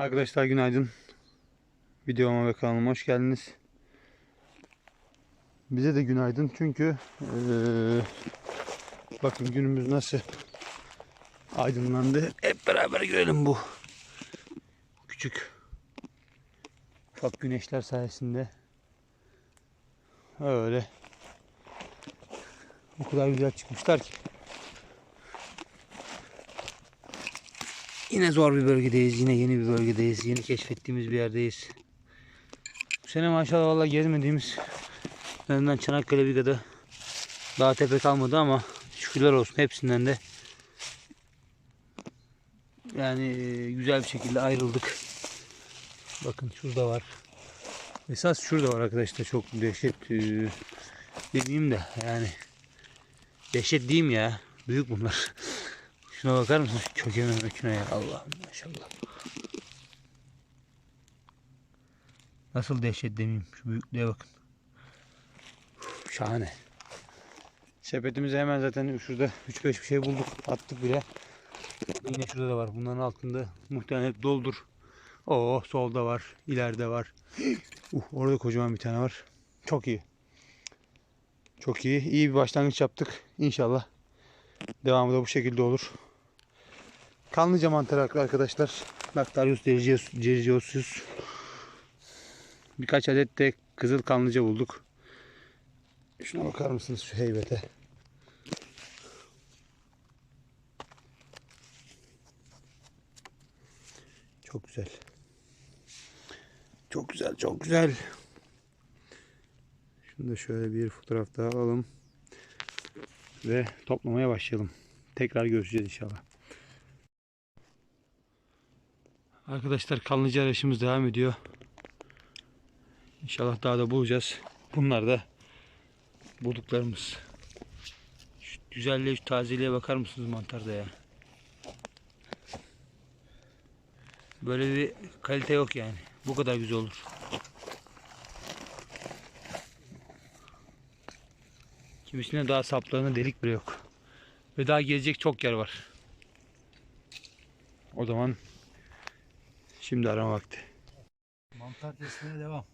Arkadaşlar günaydın. Videoma ve kanalıma hoş geldiniz. Bize de günaydın çünkü eee, bakın günümüz nasıl aydınlandı. Hep beraber görelim bu küçük ufak güneşler sayesinde. Öyle. O kadar güzel çıkmışlar ki. Yine zor bir bölgedeyiz. Yine yeni bir bölgedeyiz. Yeni keşfettiğimiz bir yerdeyiz. Bu sene maşallah valla gezmediğimiz en azından Çanakkale Biga'da daha tepe kalmadı ama şükürler olsun hepsinden de yani e, güzel bir şekilde ayrıldık. Bakın şurada var. Esas şurada var arkadaşlar çok dehşet e, demeyeyim de yani dehşet diyeyim ya. Büyük bunlar. Şuna bakar mısın? Şu kökeme möküne ya. Allah'ım maşallah. Nasıl dehşet demeyeyim. Şu büyüklüğe bakın. Şahane. Sepetimize hemen zaten şurada 3-5 bir şey bulduk. Attık bile. Yine şurada da var. Bunların altında muhtemelen hep doldur. Oo solda var. ileride var. Uh, orada kocaman bir tane var. Çok iyi. Çok iyi. İyi bir başlangıç yaptık. İnşallah devamı da bu şekilde olur. Kanlıca mantarı arkadaşlar. Lactarius cerciosius. Birkaç adet de kızıl kanlıca bulduk. Şuna bakar mısınız şu heybete? Çok güzel. Çok güzel, çok güzel. Şunu da şöyle bir fotoğraf daha alalım. Ve toplamaya başlayalım. Tekrar görüşeceğiz inşallah. Arkadaşlar kanlıca arayışımız devam ediyor. İnşallah daha da bulacağız. Bunlar da bulduklarımız. Şu güzelliğe, şu tazeliğe bakar mısınız mantarda ya? Böyle bir kalite yok yani. Bu kadar güzel olur. Kimisinde daha saplarına delik bile yok. Ve daha gelecek çok yer var. O zaman şimdi arama vakti. Mantar testine devam.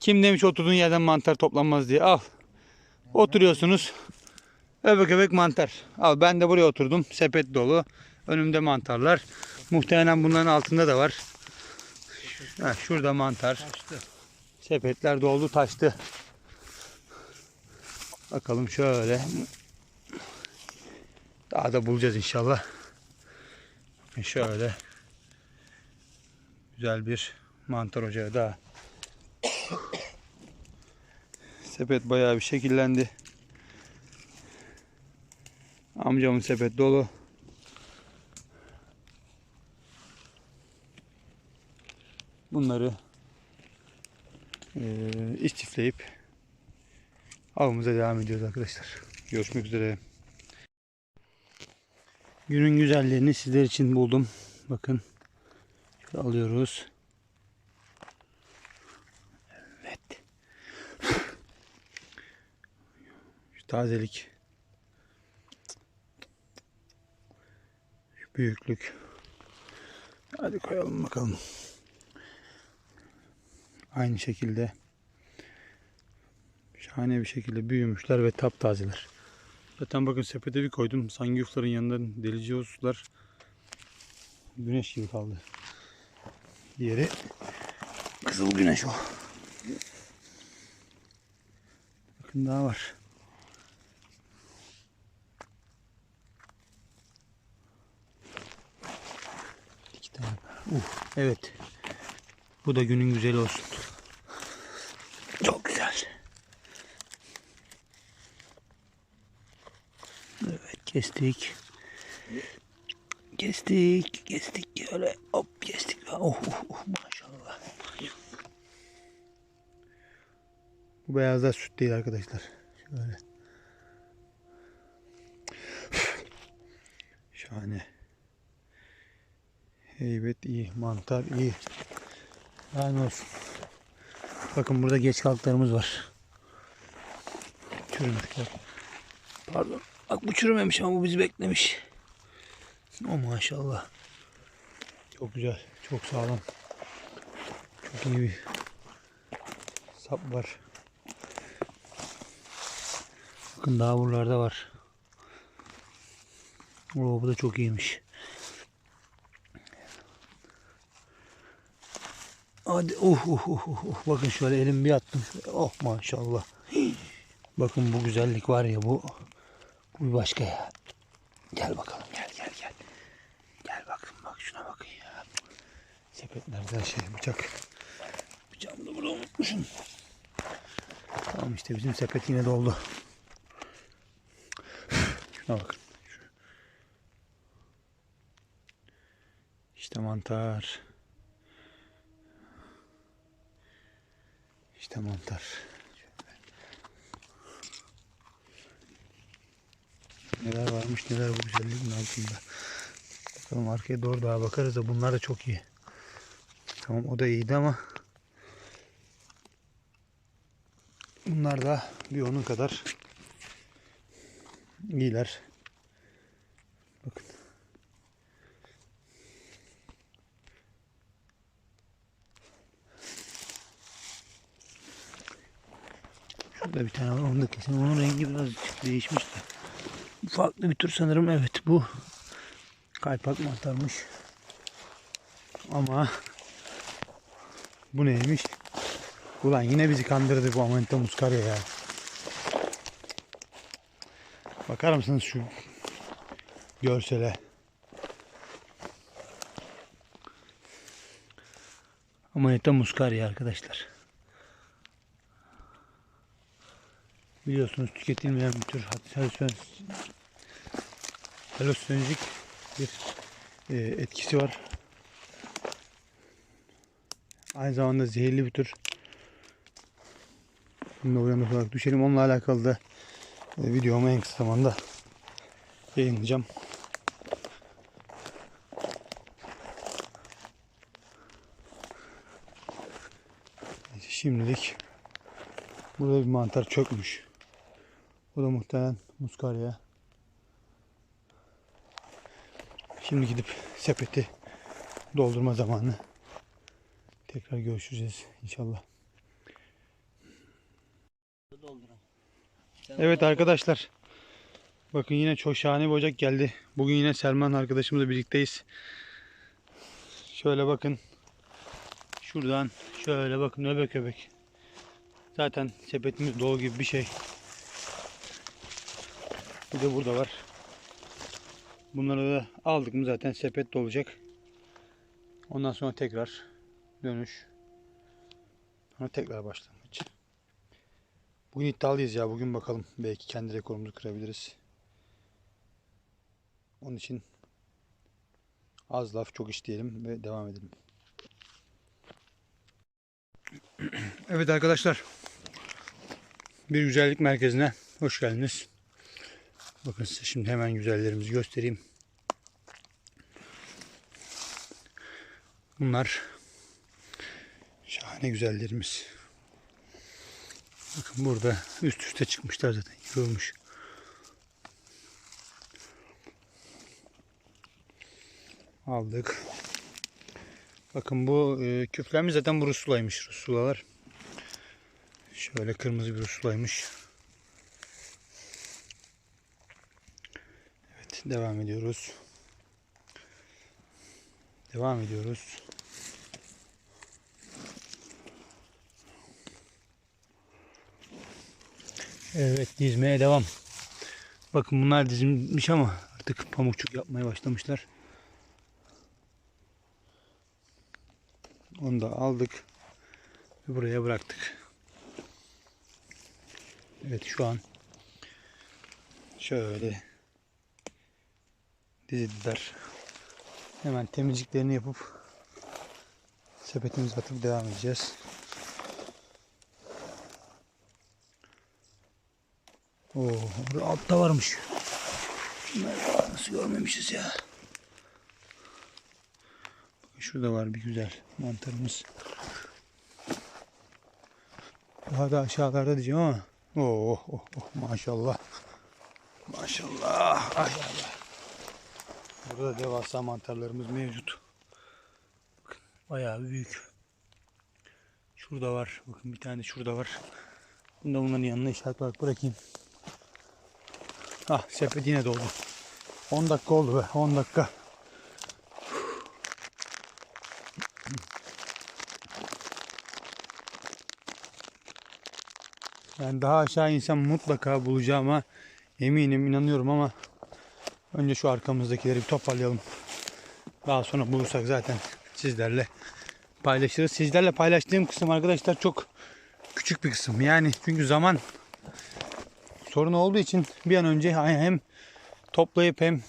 Kim demiş oturduğun yerden mantar toplanmaz diye. Al. Oturuyorsunuz. Öbek öbek mantar. Al ben de buraya oturdum. Sepet dolu. Önümde mantarlar. Muhtemelen bunların altında da var. Ha, şurada mantar. Kaçtı. Sepetler doldu taştı. Bakalım şöyle. Daha da bulacağız inşallah. Şöyle. Güzel bir mantar ocağı daha. Sepet bayağı bir şekillendi. Amcamın sepet dolu. Bunları eee istifleyip avımıza devam ediyoruz arkadaşlar. Görüşmek üzere. Günün güzelliğini sizler için buldum. Bakın. Alıyoruz. Evet. Şu tazelik. Şu büyüklük. Hadi koyalım bakalım. Aynı şekilde şahane bir şekilde büyümüşler ve taptazeler. Zaten bakın sepete bir koydum. Sangyufların yanından delici hususlar güneş gibi kaldı. Diğeri kızıl güneş o. Bakın daha var. İki tane. Uh, evet. Bu da günün güzeli olsun. Çok güzel. Evet kestik. Kestik, kestik öyle hop. Oh, oh, oh maşallah. Bu beyazlar süt değil arkadaşlar. Şöyle. Şahane. Heybet iyi, mantar iyi. Yani olsun. Bakın burada geç kalklarımız var. Çürümüşler. Pardon. Bak bu çürümemiş ama bu bizi beklemiş. O maşallah. Çok güzel. Çok sağlam. Çok iyi bir sap var. Bakın daha buralarda var. Oo, bu da çok iyiymiş. Hadi oh oh oh oh. Bakın şöyle elim bir attım. Oh maşallah. Bakın bu güzellik var ya bu. Bu başka ya. Gel bakalım gel gel gel. Gel bakın bak şuna bakın ya. Sepetlerde şey bıçak. Bıçağımı da burada unutmuşum. Tamam işte bizim sepet yine doldu. Şuna bakın. İşte mantar. İşte mantar. Neler varmış neler bu güzelliğin altında. Bakalım arkaya doğru daha bakarız da bunlar da çok iyi. Tamam o da iyiydi ama bunlar da bir onun kadar iyiler. Bakın. Şurada bir tane var onu da kesin. Onun rengi biraz değişmiş de. Farklı bir tür sanırım. Evet bu kaypak mantarmış. Ama bu neymiş? Ulan yine bizi kandırdı bu Amenta muskarya ya. Bakar mısınız şu görsele? Amenta muskarya arkadaşlar. Biliyorsunuz tüketilmeyen bir tür halüsinojen halüsinojik bir e, etkisi var. Aynı zamanda zehirli bir tür. Şimdi uyanık olarak düşelim. Onunla alakalı da e, videomu en kısa zamanda yayınlayacağım. Şimdilik burada bir mantar çökmüş. Bu da muhtemelen muskarya. Şimdi gidip sepeti doldurma zamanı. Tekrar görüşeceğiz inşallah. Evet arkadaşlar. Bakın yine çok şahane bir ocak geldi. Bugün yine Selman arkadaşımızla birlikteyiz. Şöyle bakın. Şuradan şöyle bakın öbek öbek. Zaten sepetimiz dolu gibi bir şey. Bir de burada var. Bunları da aldık mı zaten sepet dolacak. Ondan sonra tekrar dönüş. Sonra tekrar başlangıç. Bugün iddialıyız ya. Bugün bakalım. Belki kendi rekorumuzu kırabiliriz. Onun için az laf çok iş diyelim ve devam edelim. Evet arkadaşlar. Bir güzellik merkezine hoş geldiniz. Bakın size şimdi hemen güzellerimizi göstereyim. Bunlar şahane güzellerimiz. Bakın burada üst üste çıkmışlar zaten. Yığılmış. Aldık. Bakın bu e, küflenmiş zaten bu rusulaymış. Rusulalar. Şöyle kırmızı bir rusulaymış. Evet devam ediyoruz. Devam ediyoruz. Evet dizmeye devam. Bakın bunlar dizilmiş ama artık pamukçuk yapmaya başlamışlar. Onu da aldık. Ve buraya bıraktık. Evet şu an şöyle dizildiler. Hemen temizliklerini yapıp sepetimize atıp devam edeceğiz. Oo, orada altta varmış. Bunları nasıl görmemişiz ya. Bakın şurada var bir güzel mantarımız. Daha da aşağılarda diyeceğim ama. Oh, oh, oh, maşallah. Maşallah. Ay Allah. Burada devasa mantarlarımız mevcut. Bakın. Bayağı büyük. Şurada var. Bakın bir tane şurada var. Bunu da bunların yanına işaret olarak bırakayım. Ah sepet yine doldu. 10 dakika oldu be 10 dakika. Yani daha aşağı insem mutlaka bulacağıma eminim inanıyorum ama önce şu arkamızdakileri bir toparlayalım. Daha sonra bulursak zaten sizlerle paylaşırız. Sizlerle paylaştığım kısım arkadaşlar çok küçük bir kısım. Yani çünkü zaman sorun olduğu için bir an önce hem toplayıp hem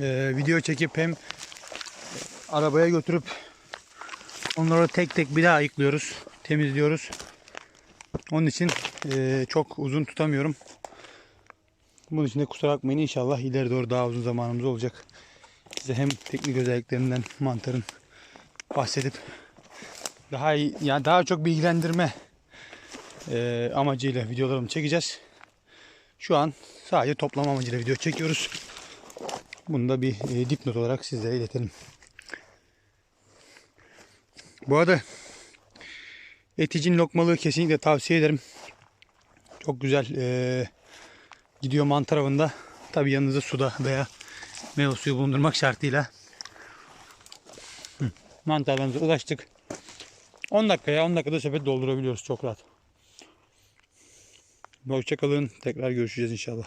e, video çekip hem arabaya götürüp onları tek tek bir daha ayıklıyoruz, temizliyoruz. Onun için e, çok uzun tutamıyorum. Bunun için de kusura bakmayın inşallah ileri doğru daha uzun zamanımız olacak. Size hem teknik özelliklerinden mantarın bahsedip daha iyi, yani daha çok bilgilendirme e, amacıyla videolarımı çekeceğiz. Şu an sadece toplama amacıyla video çekiyoruz. Bunu da bir e, dipnot olarak sizlere iletelim. Bu arada Eticin lokmalığı kesinlikle tavsiye ederim. Çok güzel e, gidiyor mantar avında. Tabi yanınızda suda veya meyve suyu bulundurmak şartıyla. Mantarlarımıza ulaştık. 10 dakikaya 10 dakikada sepet doldurabiliyoruz çok rahat. Hoşçakalın. Tekrar görüşeceğiz inşallah.